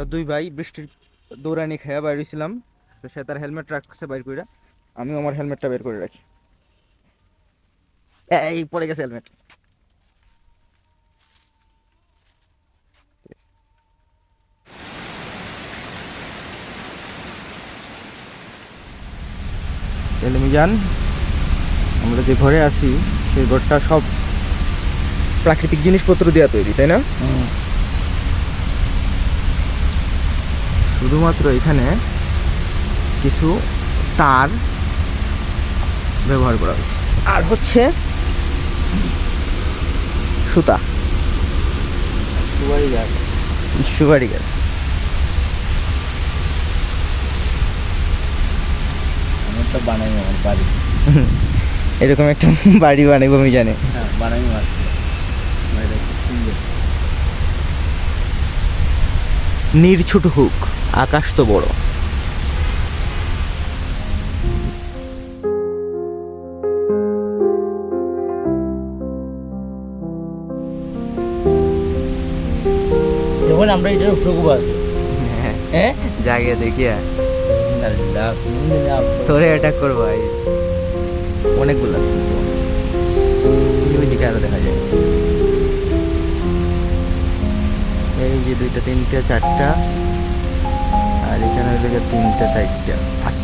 আমরা দুই ভাই বৃষ্টির দৌড়ানি খেয়া বাইর হয়েছিলাম তো সে তার হেলমেট রাখছে বাইর করে আমিও আমার হেলমেটটা বের করে রাখি। এই, পড়ে গেছে হেলমেট মিজান আমরা যে ঘরে আছি, সেই ঘরটা সব প্রাকৃতিক জিনিসপত্র দেওয়া তৈরি, তাই না? শুধুমাত্র এখানে কিছু তার ব্যবহার করা হয়েছে। আর হচ্ছে সুতা। সুপারি গাছ। সুপারি গাছ। বানাই আমার বাড়ি। এরকম একটা বাড়ি বানাবো আমি জানি। হ্যাঁ বানাই নির্ছুট হুক আকাশ তো বড়। আমরা এটার উপরে আছে। হ্যাঁ জায়গা না, না, কোনোদিন না। তোরে অ্যাটাক করব ভাই। অনেকগুলো। ওইদিকে আরও দেখা যায়। দুইটা তিনটা চারটা। আর এখানে তিনটা চারটা।